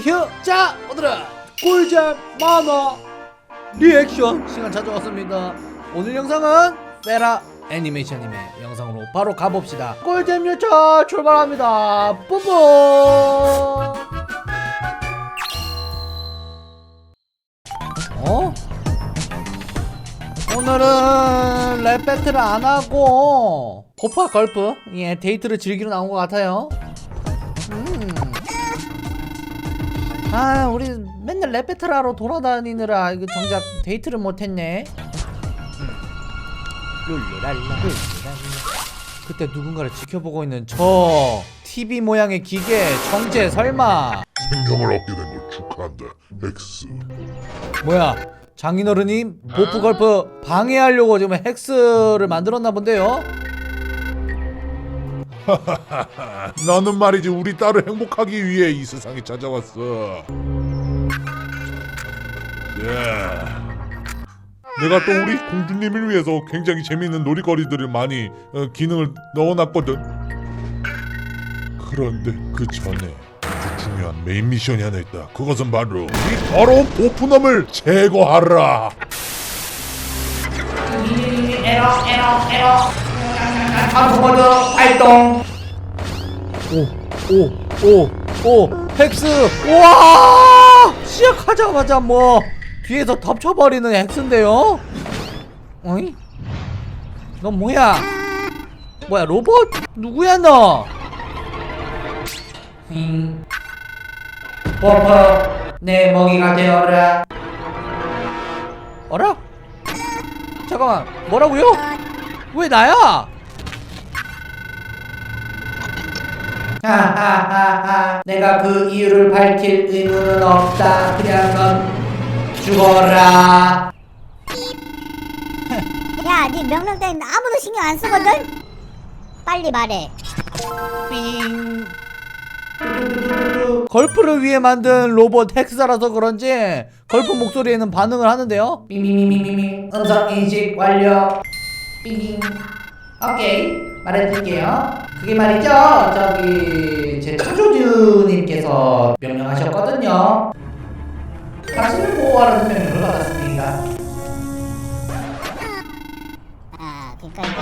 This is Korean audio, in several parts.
휴! 자, 오늘은 꿀잼 만화 리액션 시간 찾아왔습니다. 오늘 영상은 페라 애니메이션님의 영상으로 바로 가봅시다. 꿀잼 유차 출발합니다. 뿜뿜! 어? 오늘은 랩 배틀을 안 하고 고파 걸프 예 데이트를 즐기러 나온 것 같아요. 아 우리 맨날 랩 배틀 하러 돌아다니느라 이거 정작 데이트를 못했네. 음. 룰루랄라 룰루랄라. 그때 누군가를 지켜보고 있는 저 TV 모양의 기계 정재 설마 생명을 얻게 된 걸 축하한다. X. 뭐야 장인어른님 보프 걸프 방해하려고 지금 헥스를 만들었나 본데요. 나는 말이지 우리 딸을 행복하기 위해 이 세상에 찾아왔어. 예. 내가 또 우리 공주님을 위해서 굉장히 재미있는 놀이거리들을 많이 어, 기능을 넣어놨거든. 그런데 그 전에 아주 중요한 메인 미션이 하나 있다. 그것은 바로 이 더러운 보프놈을 제거하라. 에러 에러 에러 트랜스포머드 발동 오오오오 헥스 우와 시작하자마자 뭐 뒤에서 덮쳐버리는 헥스인데요 어이? 넌 뭐야 뭐야 로봇? 누구야 너? 힝 버퍼 내 먹이가 되어라 어라? 잠깐만 뭐라고요? 왜 나야? 하하하하. 내가 그 이유를 밝힐 의무는 없다. 그냥 넌 죽어라. 야, 네 명령 때문에 아무도 신경 안 쓰거든? 빨리 말해. 삥. 걸프를 위해 만든 로봇 헥사라서 그런지 걸프 목소리에는 반응을 하는데요. 삥삥삥삥삥 음성 인식 완료. 삥삥. 오케이. 말해드릴게요 그게 말이죠. 저기 제 차조주님께서 명령하셨거든요. 당신을 보호하라는 명령을 받았습니다. 아, 그니까 이게.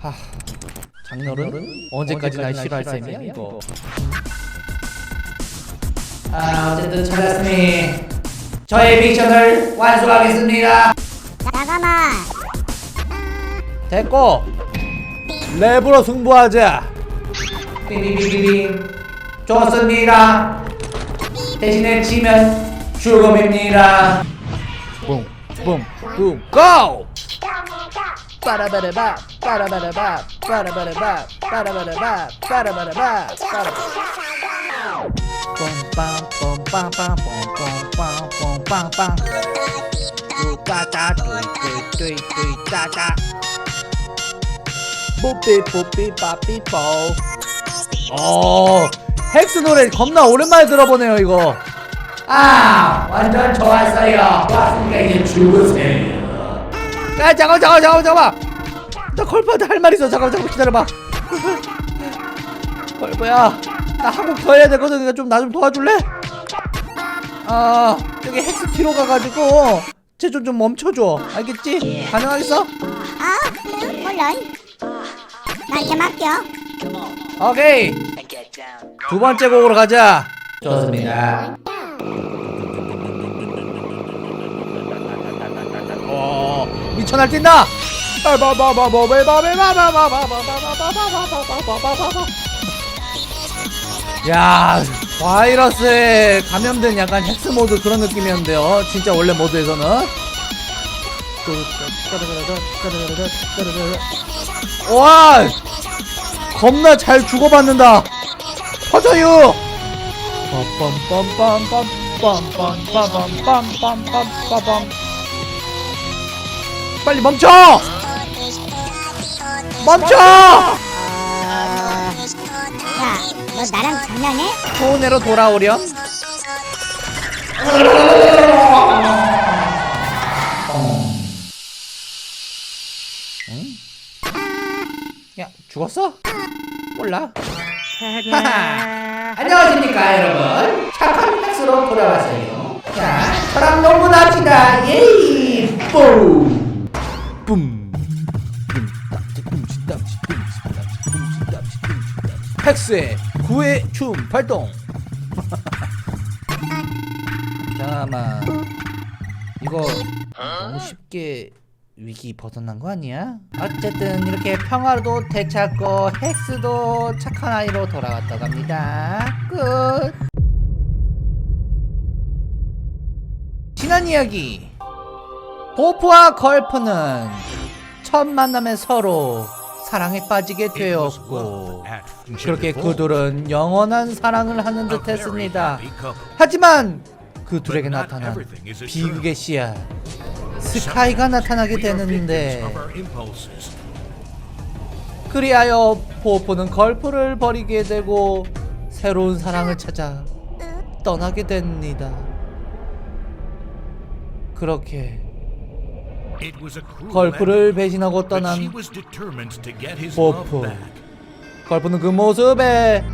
하 장렬은 언제까지 날 싫어할 셈이야 이거? 아 어쨌든 찾았으니 저의 미션을 완수하겠습니다. 잠깐만. 됐고 랩으로 승부하자 삐비비비빔 좋습니다 대신에 지면 죽음입니다 붐 붐 붐 고! 빠라바라바 빠라바라바 빠라바라바 빠라바라바 빠라바라바 빰빰빰빰빰 뽀삐 뽀삐 빠삐 뽀. 어, 헥스 노래 겁나 오랜만에 들어보네요 이거. 아 완전 좋았어요. 좋았으니까 이제 죽으세요. 야 잠깐 잠깐 잠깐 잠깐 나 걸프한테 할말 있어. 잠깐 잠깐 기다려봐. 걸프야 나 한국 더 해야 되거든. 그러니까 좀나 좀 도와줄래? 아 저기 헥스 뒤로 가가지고 쟤좀좀 멈춰줘. 알겠지? 가능하겠어? 아, 물론. 나한테 맡겨. 오케이. 두 번째 곡으로 가자. 좋습니다. 어 미쳐 날뛴다. 야 바이러스에 감염된 약간 헥스 모드 그런 느낌이었는데요. 진짜 원래 모드에서는 와 겁나 잘 주고받는다. 퍼져요 빰빰빰빰빰빰빰빰빰빰빰빰 빨리 멈춰! 멈춰! 아. 야, 너 나랑 장난해? 소원으로 돌아오렴 죽었어? 몰라. 하하. 안녕하십니까 여러분. 착한 팩스로 돌아왔어요. 자 저랑 농구합시다. 예이! 뿜! 뿜. 팩스의 구애 춤 발동. 잠깐만. 이거 너무 쉽게 위기 벗어난 거 아니야? 어쨌든 이렇게 평화도 되찾고 헥스도 착한 아이로 돌아왔다고 합니다. 끝. 지난 이야기. 보프와 걸프는 첫 만남에 서로 사랑에 빠지게 되었고 그렇게 그들은 영원한 사랑을 하는 듯 했습니다. 하지만 그 둘에게 나타난 비극의 씨앗 스카이가 나타나게 되는데. 그리하여 보프는 걸프를 버리게 되고 새로운 사랑을 찾아 떠나게 됩니다. 그렇게 걸프를 배신하고 떠난 보프 걸프는 그 모습에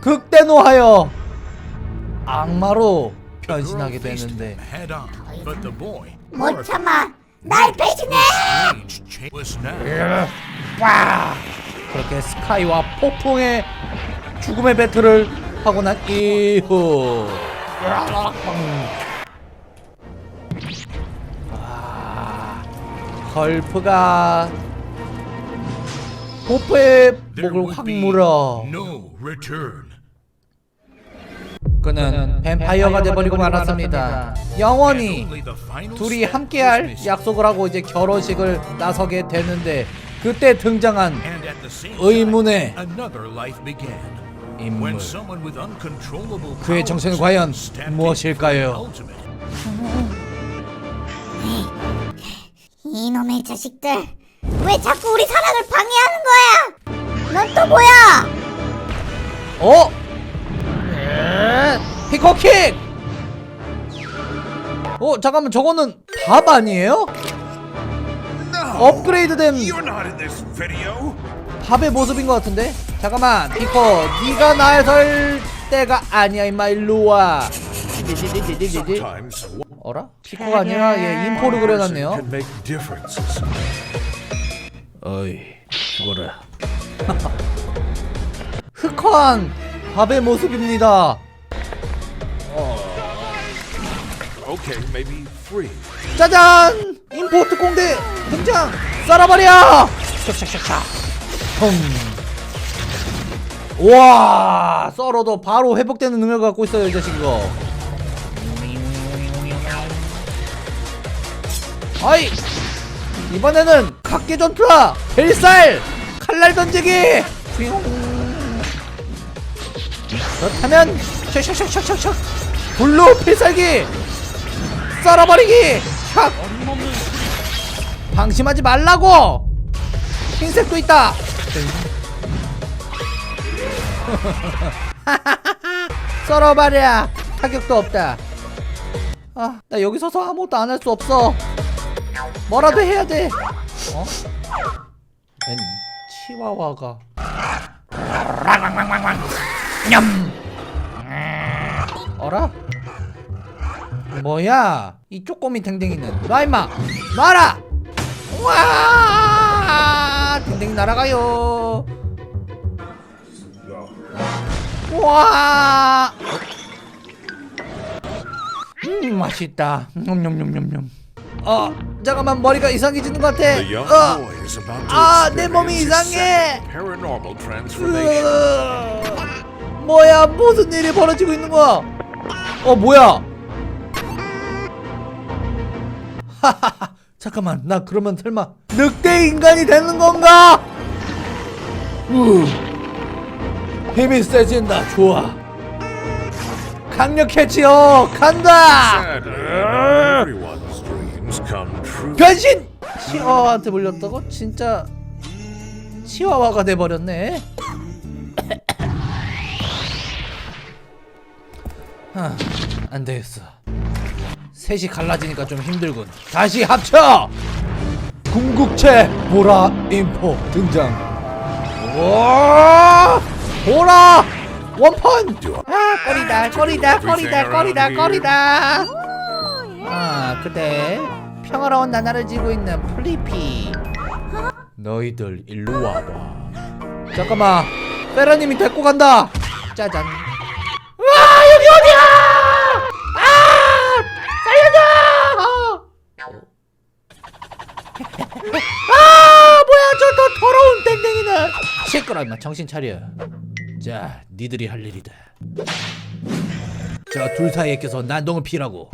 극대노하여 악마로 변신하게 되는데. 못 참아. 날 배신해! 그렇게 스카이와 폭풍의 죽음의 배틀을 하고 난 이후. 아, 걸프가 보프의 목을 확 물어. No return. 그는 뱀파이어가 돼버리고 말았습니다 영원히 둘이 함께할. 약속을 하고 이제 결혼식을 나서게 되는데 그때 등장한 의문의 time, another life began. 인물 When someone with uncontrollable 그의 정체는 과연 무엇일까요? 이놈의 자식들 왜 자꾸 우리 사랑을 방해하는 거야 넌 또 뭐야 어? 에? 피커킥! 어 잠깐만 저거는 밥 아니에요? 업그레이드된. 밥의 모습인 것 같은데? 잠깐만 피커 네가 날 설 때가 아니야 임마 일로와 어라? 피커가 아니라 얘 인포를 그려놨네요. 어이 죽어라 흑화한 밥의 모습입니다 free. 짜잔! 임포트 공대 등장! 썰어버려! 샥샥샥샥 펑와 썰어도 바로 회복되는 능력을 갖고 있어요 이 자식 이거 아이 이번에는 각계 전투라 벨살 칼날 던지기 휘용. 그렇다면 샥샥샥샥샥 불로 필살기 썰어버리기. 샥. 방심하지 말라고. 흰색도 있다. 썰어버려 타격도 없다. 아 나 여기 서서 아무것도 안 할 수 없어. 뭐라도 해야 돼. 어? 웬 치와와가 냠 어라? 뭐야? 이 쪼꼬미 댕댕이는 놔 임마! 놔라! 와! 댕댕이 날아가요. 와! 음 맛있다. 냠냠냠냠냠. 어 잠깐만 머리가 이상해지는 것 같아. 어. 아, 내 몸이 이상해. 으아, 뭐야 무슨 일이 벌어지고 있는 거야? 어 뭐야? 하하하 잠깐만 나 그러면 설마 늑대 인간이 되는 건가? 우 힘이 세진다 좋아 강력해지요 간다. 변신 치와와한테 물렸다고 진짜 치와와가 돼버렸네. 아, 안 되겠어. 셋이 갈라지니까 좀 힘들군. 다시 합쳐. 궁극체 보라 인포 등장. 오, 보라! 원펀! 아 꼬리다 꼬리다 꼬리다 꼬리다 꼬리다. 아 그때 평화로운 나날을 지고 있는 플리피. 너희들 일로 와봐. 잠깐만 페라님이 데리고 간다. 짜잔. 와 여기 어디야 아 살려줘 아 뭐야 저 더 더러운 땡땡이는 시끄러 임마. 정신 차려. 자 니들이 할 일이다. 자 둘 사이에 껴서 난동을 피라고.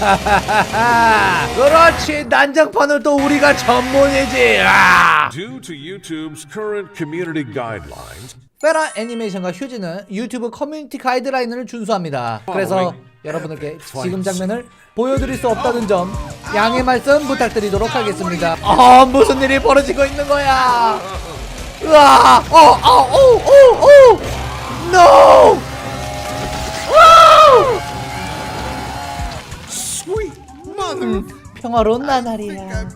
하하하하. 그렇지. 난장판을 또 우리가 전문이지. 아! Due to YouTube's current community guidelines, 페라 애니메이션과 휴지는 유튜브 커뮤니티 가이드라인을 준수합니다. 그래서 여러분들께 지금 장면을 보여드릴 수 없다는 점 양해 말씀 부탁드리도록 하겠습니다. 아 무슨 일이 벌어지고 있는 거야? 으아, 어, 어, 오, 오, 오, no! 와우! sweet mother. 음, 평화로운 나날이야.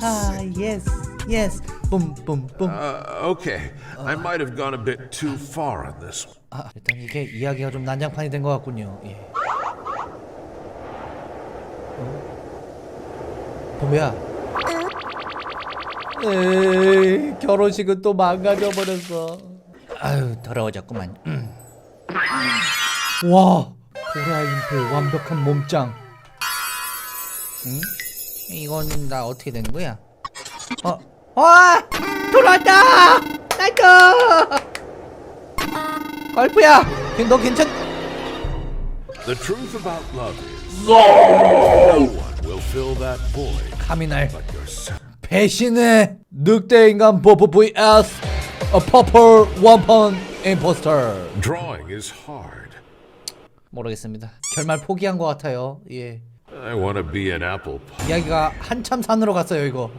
아, yes, yes, 뿜뿜뿜. Uh, okay, I might have gone a bit too far on this one. 아, 일단 이게 이야기가 좀 난장판이 된 것 같군요. 예. 어? 봄이야. 에이, 결혼식은 또 망가져 버렸어. 아유, 더러워졌구만. 음. 와, 보라임플 완벽한 몸짱. 응? 이건 나 어떻게 된 거야? 어, 와, 돌아왔다. 나이스. 걸프야, 너 괜찮? The truth about love is no one will fill that void 카미날 but yourself. 배신의 늑대 인간 버프 vs a purple 원펀 임포스터. Drawing is hard. 모르겠습니다. 결말 포기한 것 같아요. 예, I want to be an apple pie. 이야기가 한참 산으로 갔어요 이거.